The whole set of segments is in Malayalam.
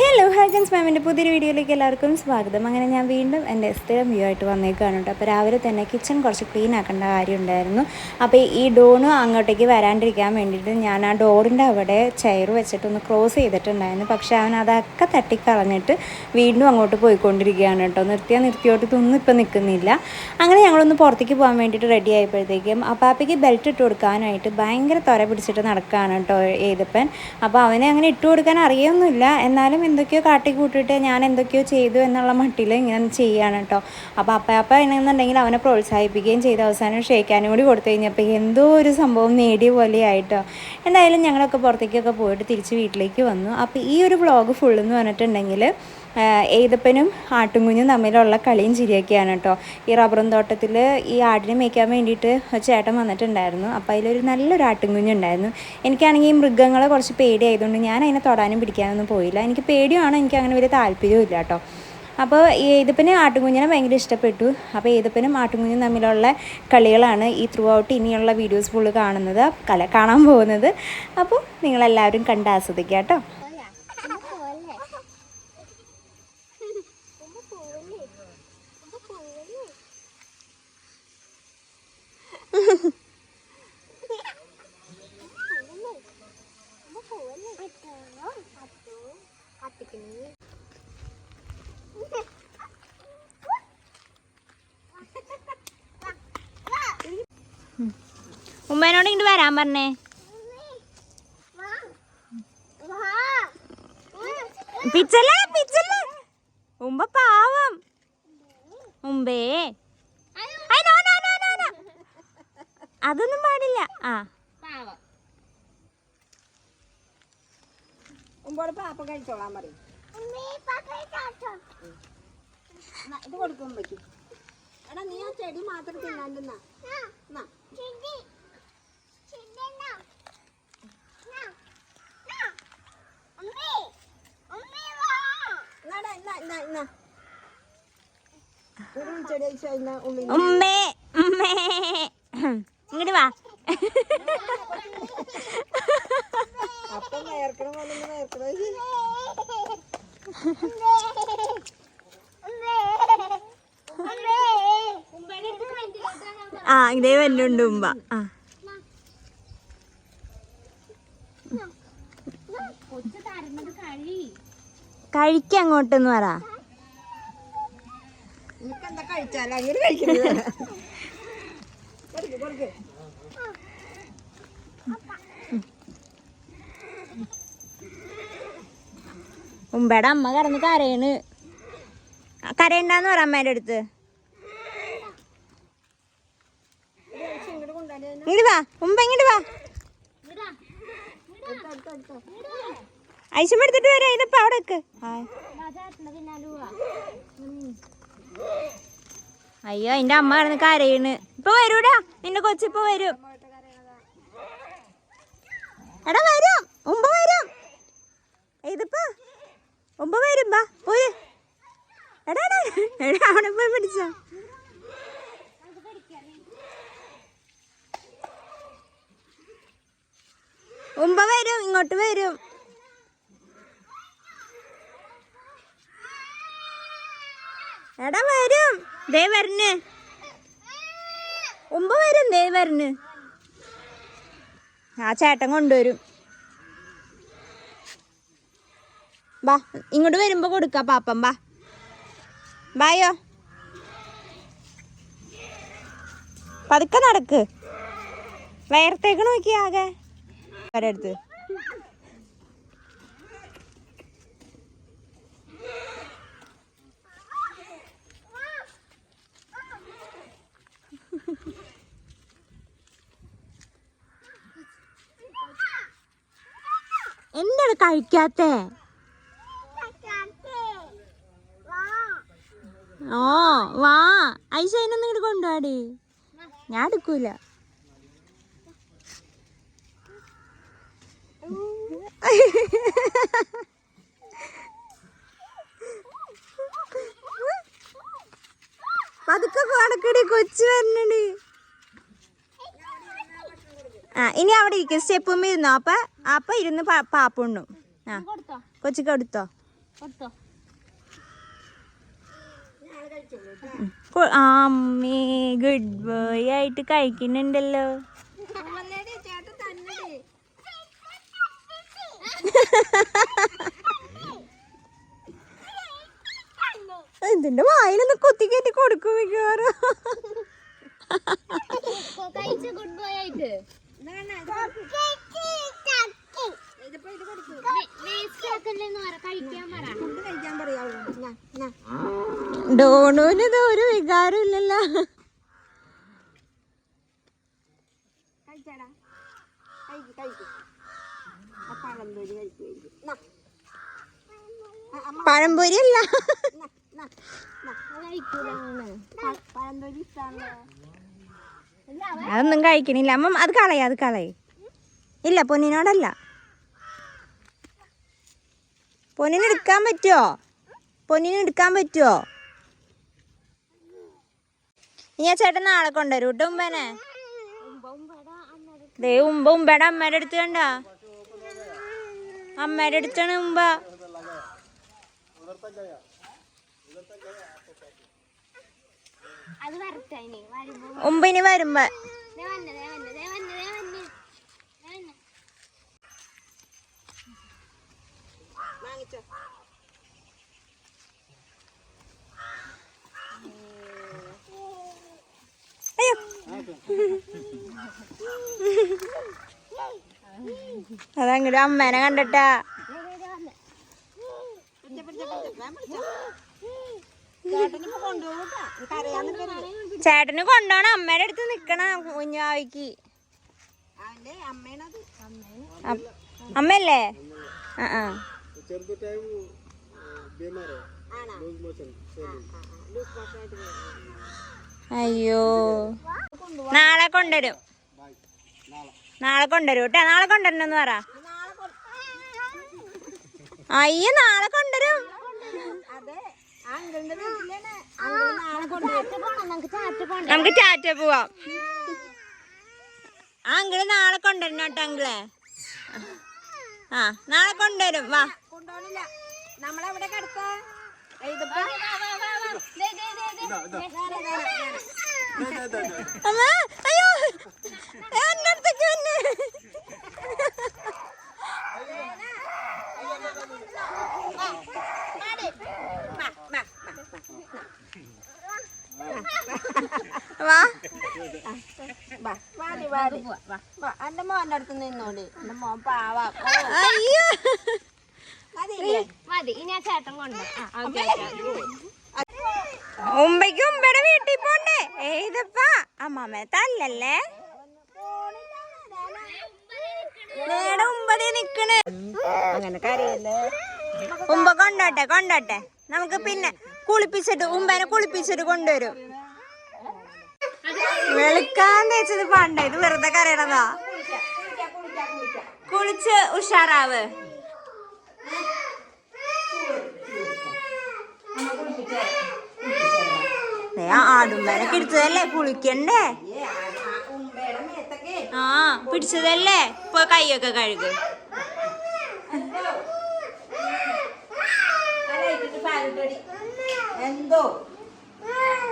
ഹലോ ഹാഗൻസ് മാമിന്റെ പുതിയൊരു വീഡിയോയിലേക്ക് എല്ലാവർക്കും സ്വാഗതം. അങ്ങനെ ഞാൻ വീണ്ടും എന്റെ സ്ഥിരം വ്യൂ ആയിട്ട് വന്നേക്കാണ് കേട്ടോ. അപ്പോൾ രാവിലെ തന്നെ കിച്ചൺ കുറച്ച് ക്ലീൻ ആക്കേണ്ട കാര്യം ഉണ്ടായിരുന്നു. അപ്പോൾ ഈ ഡോണ് അങ്ങോട്ടേക്ക് വരാണ്ടിരിക്കാൻ വേണ്ടിയിട്ട് ഞാൻ ആ ഡോറിന്റെ അവിടെ ചെയർ വെച്ചിട്ടൊന്ന് ക്രോസ് ചെയ്തിട്ടുണ്ടായിരുന്നു. പക്ഷേ അവൻ അതൊക്കെ തട്ടിക്കളഞ്ഞിട്ട് വീണ്ടും അങ്ങോട്ട് പോയിക്കൊണ്ടിരിക്കുകയാണ് കേട്ടോ. നിർത്തിയാൽ നിർത്തിയോട്ട് ഒന്നും ഇപ്പം നിൽക്കുന്നില്ല. അങ്ങനെ ഞങ്ങളൊന്ന് പുറത്തേക്ക് പോകാൻ വേണ്ടിയിട്ട് റെഡി ആയപ്പോഴത്തേക്കും അപ്പാപ്പയ്ക്ക് ബെൽറ്റ് ഇട്ട് കൊടുക്കാനായിട്ട് ഭയങ്കര തൊര പിടിച്ചിട്ട് നടക്കുകയാണ് കേട്ടോ ഏതപ്പൻ. അപ്പോൾ അവനെ അങ്ങനെ ഇട്ട് കൊടുക്കാൻ അറിയൊന്നുമില്ല. എന്നാലും എന്തൊക്കെയോ കാട്ടി കൂട്ടിയിട്ട് ഞാൻ എന്തൊക്കെയോ ചെയ്തു എന്നുള്ള മട്ടിൽ ഇങ്ങനെ ചെയ്യാണ് കേട്ടോ അപ്പോൾ അപ്പയപ്പ എന്നുണ്ടെങ്കിൽ അവനെ പ്രോത്സാഹിപ്പിക്കുകയും ചെയ്ത്. അവസാനം ഷേക്കാനും കൂടി കൊടുത്തു കഴിഞ്ഞപ്പോൾ എന്തോ ഒരു സംഭവം നേടിയ പോലെ ആയിട്ടോ എന്തായാലും ഞങ്ങളൊക്കെ പുറത്തേക്കൊക്കെ പോയിട്ട് തിരിച്ച് വീട്ടിലേക്ക് വന്നു. അപ്പോൾ ഈ ഒരു വ്ളോഗ് ഫുള്ളെന്ന് പറഞ്ഞിട്ടുണ്ടെങ്കിൽ ഏതപ്പനും ആട്ടുംകുഞ്ഞും തമ്മിലുള്ള കളിയും ചിരിയൊക്കെയാണ് കേട്ടോ. ഈ റബ്ബറും തോട്ടത്തിൽ ഈ ആടിനെ മേയ്ക്കാൻ വേണ്ടിയിട്ട് ചേട്ടൻ വന്നിട്ടുണ്ടായിരുന്നു. അപ്പോൾ അതിലൊരു നല്ലൊരു ആട്ടുംകുഞ്ഞുണ്ടായിരുന്നു എനിക്കാണെങ്കിൽ ഈ മൃഗങ്ങളെ കുറച്ച് പേടിയായതുകൊണ്ട് ഞാൻ അതിനെ തൊടാനും പിടിക്കാനൊന്നും പോയില്ല. എനിക്ക് പേടിയാണ് എനിക്ക് അങ്ങനെ വലിയ താല്പര്യവും ഇല്ല കേട്ടോ. അപ്പോൾ ഏതപ്പന് ആട്ടുംകുഞ്ഞിനെ ഭയങ്കര ഇഷ്ടപ്പെട്ടു. അപ്പോൾ ഏതപ്പനും ആട്ടുംകുഞ്ഞും തമ്മിലുള്ള കളികളാണ് ഈ ത്രൂ ഔട്ട് ഇനിയുള്ള വീഡിയോസ് ഫുള്ള് കാണുന്നത് കല കാണാൻ പോകുന്നത്. അപ്പോൾ നിങ്ങളെല്ലാവരും കണ്ട് ആസ്വദിക്കുക കേട്ടോ. ഉമ്മേനോട് ഇങ്ങോട്ട് വരാൻ പറഞ്ഞേ. പിച്ചല്ല പിച്ചല്ല. ഉമ്പ പാവം. ഉമ്പേ. അതൊന്നും പാടില്ല. ആ. ഉമ്പോട് പാപ്പ കഴിച്ചോളാൻ പറയും. ഇത് കൊടുക്കും പറ്റും എടാ നീ ആ ചെടി മാത്രം തിന്നാണ്ടെന്നാ എന്നാ എന്നാടാ എന്നാ എന്നാ എന്നാ ഒരു ചെടി കഴിച്ചു കഴിഞ്ഞാൽ ഉള്ളി ഉമ്മേ ഉമ്മേ ഇങ്ങോട്ട് വാ ആ ഇതേ വരുന്നുണ്ട് ഉമ്മ ആ കൊച്ചു തരുന്നത് പറ കൊടുക്ക് കൊടുക്ക്. ഉമ്പയുടെ അമ്മ കറന്ന് കരയണ്. കരയണ്ടെന്ന് പറ അമ്മേന്റെ അടുത്ത്. ഇങ്ങോട്ട് വാ. ഉമ്പ ഇങ്ങോട്ട് വാ. ഐശം എടുത്തിട്ട് വരാം. ഇതിപ്പോ അവിടെ വെക്ക്. അയ്യോ എന്റെ അമ്മ കിടന്ന് കരയണ് ഇപ്പൊ വരൂടാ. നിന്റെ കൊച്ചിപ്പോ വരും. എടാ വരും. ഉമ്പ വരും. ഇതിപ്പോ ഉമ്പ വരും ബാ പോര്. എടാ എടാ എടാ അവിടെ പോയി പിടിച്ചോ. ഉമ്പ വരും ഇങ്ങോട്ട് വരും. എടാ വരും. ദേ വരണ്. ഉമ്പ വരും ദേ വരണ്. ആ ചേട്ടൻ കൊണ്ടുവരും. ബാ ഇങ്ങോട്ട് വരുമ്പോ കൊടുക്ക പാപ്പം ബാ. ബായോ. പതുക്കെ നടക്ക്. വയർത്തേക്ക് നോക്കിയാകെ ആകെ. എന്താണ് കഴിക്കാത്തേ? ഓ വാ. ഐശ അതിനൊന്നും ഇങ്ങോട്ട് കൊണ്ടുപോടി ഞാൻ എടുക്കൂല. പതുക്കെ കടക്കടി കൊച്ചു വരണടി. ആ ഇനി അവിടെ ഇരിക്കും. സ്റ്റെപ്പുമ്മ ഇരുന്നോ? അപ്പൊ അപ്പൊ ഇരുന്ന് പാപ്പുണ്ണു ആ. കൊച്ചിക്ക് എടുത്തോ അമ്മേ ഗുഡ് ബോയ് ആയിട്ട് കഴിക്കുന്നുണ്ടല്ലോ. എന്തിന്റെ വായിലൊന്ന് കൊത്തി കയറ്റി കൊടുക്കും മിക്കവാറും? കഴിച്ച ഗുഡ് ബോയ് ആയിട്ട്. ഡോണുവിന് ഇത് ഒരു വികാരം ഇല്ലല്ലോ. പഴംപൊരി അല്ല. നാ, നാ, നാ. പ- പഴം തൊലി ഇഷ്ടമാണല്ലോ അതൊന്നും കഴിക്കണില്ല. അമ്മ അത് കളയ അത് കളയ. ഇല്ല പൊന്നിനോടല്ല. പൊന്നിന് എടുക്കാൻ പറ്റുമോ പൊന്നിന് എടുക്കാൻ പറ്റുമോ ഇനി ആ ചേട്ടൻ നാളെ കൊണ്ടുവരും കേട്ടോ ഉമ്പനെ ദേ ഉമ്പ ഉമ്പയുടെ അമ്മയുടെ അടുത്ത് കണ്ട? അമ്മയുടെ അടുത്താണ് ഉമ്പ അത് വരട്ടെ ഇനി വരുമ്പോ ഉമ്പ ഇനി വരുമ്പോ ദേ വന്നെ ദേ വന്നെ ദേ വന്നെ ദേ വന്നെ ദേ വന്നെ വാങ്ങിച്ചോ. വരുമ്പോ അതങ്ങോട്ട് അമ്മേനെ കണ്ടിട്ടാ. ചേട്ടന് കൊണ്ടോണം. അമ്മയുടെ അടുത്ത് നിക്കണ കുഞ്ഞാവിക്ക്. അമ്മല്ലേ ആ ആ. അയ്യോ. നാളെ കൊണ്ടുവരും. നാളെ കൊണ്ടുവരും കേട്ടോ. നാളെ കൊണ്ടുവരണമെന്ന് പറ. അയ്യോ നാളെ കൊണ്ടുവരും അതെ ആ അങ്കിളിന്റെ വീട്ടിലാണ് അങ്കിൾ നാളെ കൊണ്ടുവരും നമുക്ക് ചാറ്റ് പോവാം. ആ അങ്കിൾ നാളെ കൊണ്ടുവരണം കേട്ടോ അങ്കിളെ. ആ നാളെ കൊണ്ടുവരും. വാ. കൊണ്ടുപോണില്ല നമ്മളെവിടെ കിടക്ക അയ്യോ എന്റെ അടുത്തേക്ക് വന്നെ വാ വാടി വാടി വാ എന്റെ മോന്റെ അടുത്ത് നിന്നോടി. എന്റെ മോൻ പാവാ. മതി. ഇനി ആ ചേട്ടൻ കൊണ്ട് ഉമ്പയ്ക്ക് ഉമ്പയുടെ വീട്ടിൽ പോണ്ടേ? ഏതപ്പാ അമ്മാമ്മ തല്ലല്ലേ? നേടെ ഉമ്പതേ നിക്കണേ. അങ്ങനെ കരയല്ലേ ഉമ്പ കൊണ്ടോട്ടെ കൊണ്ടോട്ടെ. നമുക്ക് പിന്നെ കുളിപ്പിച്ചിട്ട് ഉമ്പനെ കുളിപ്പിച്ചിട്ട് കൊണ്ടുവരും. വെളുക്കാൻ തേച്ചത് പണ്ട. ഇത് വെറുതെ കരയണതാ. കുളിച്ച് ഉഷാറാവ്. ആടുമ്പേനൊക്കെ എടുത്തതല്ലേ കുളിക്കണ്ടേ? ആ പിടിച്ചതല്ലേ? ഇപ്പൊ കൈയൊക്കെ കഴുകു. എന്തോ കുളിച്ചിട്ട് നമുക്ക് ചാറ്റ് പോകാം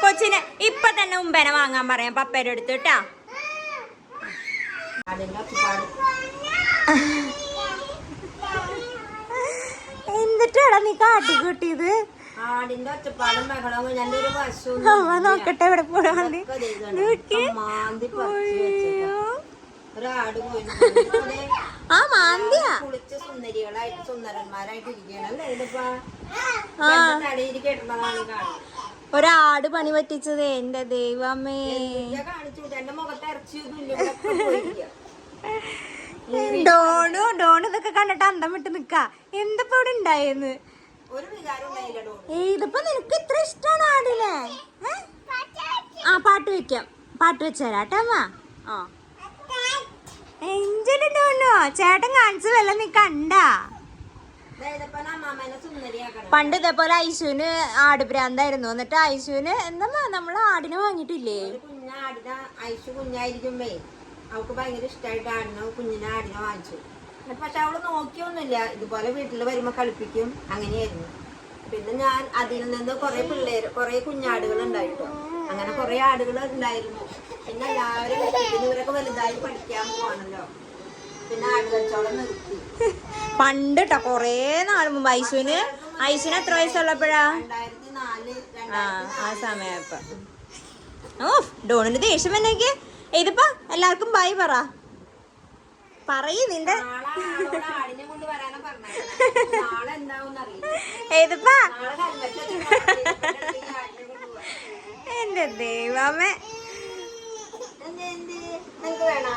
കൊച്ചിന് ഇപ്പൊ തന്നെ ഉമ്പനെ വാങ്ങാൻ പറയാം പപ്പയുടെ അടുത്ത് കേട്ടാ. എന്നിട്ടാടാ നീ കാട്ടിക്കൂട്ടിയത് ആടിന്റെ ഒച്ചപ്പാടും ബഹളവും ഞാൻ ഒരു അമ്മ നോക്കട്ടെ ഇവിടെ പോടാണ്ട് ആ മാന്തിയ. കുളിച്ച് സുന്ദരികളായിട്ട് സുന്ദരന്മാരായിട്ട് കാണുന്നത്. ഒരാട് പണി പറ്റിച്ചത് എന്റെ ദൈവമേ. ഡോണു ഡോണു ഇതൊക്കെ കണ്ടിട്ട് അന്തം വിട്ട് നിക്ക എന്തപ്പോ ഇവിടെ ഉണ്ടായെന്ന്? ഇതിപ്പോ നിനക്ക് ഇത്ര ഇഷ്ടമാണ് ആടിനെ? ആ പാട്ട് വെക്കാം. പാട്ട് വെച്ചേരാട്ടമ്മ ആ. ചേട്ടൻ കാണിച്ചു വല്ല നീ കണ്ട? പണ്ട് ഇതേപോലെ ഐശുവിന് ആട് ഭ്രാന്തായിരുന്നു എന്നിട്ട് ഐശുവിന് എന്താ നമ്മൾ ആടിനെ കുഞ്ഞാടിനെ ഐശു കുഞ്ഞായിരിക്കുമ്പേ അവൾക്ക് ഭയങ്കര ഇഷ്ടമായിട്ട് ആടിനെ കുഞ്ഞിനെ ആടിനെ വാങ്ങിച്ചു. പക്ഷെ അവൾ നോക്കിയൊന്നുമില്ല. ഇതുപോലെ വീട്ടിൽ വരുമ്പോ കളിപ്പിക്കും അങ്ങനെയായിരുന്നു. പിന്നെ ഞാൻ അതിൽ നിന്ന് കുറെ പിള്ളേര് കുറെ കുഞ്ഞാടുകൾ ഉണ്ടായിട്ടോ അങ്ങനെ കുറെ ആടുകൾ ഉണ്ടായിരുന്നു പിന്നെ എല്ലാവരും ഇവരൊക്കെ വലുതായി പഠിക്കാൻ പോവാണല്ലോ. പണ്ട് കേട്ടോ കൊറേ നാൾ മുമ്പ്. ഐസുവിന് ഐസുവിന് എത്ര വയസ്സുള്ളപ്പോഴാ? ആ ആ സമയപ്പ. ഓ ഡോണിന് ദേഷ്യം എന്നൊക്കെ ഇതിപ്പോ എല്ലാവർക്കും ബൈ പറ. പറയ് നിന്റെ. ആടിനെ എന്റെ ദൈവമേ. നിങ്ങൾക്ക് വേണം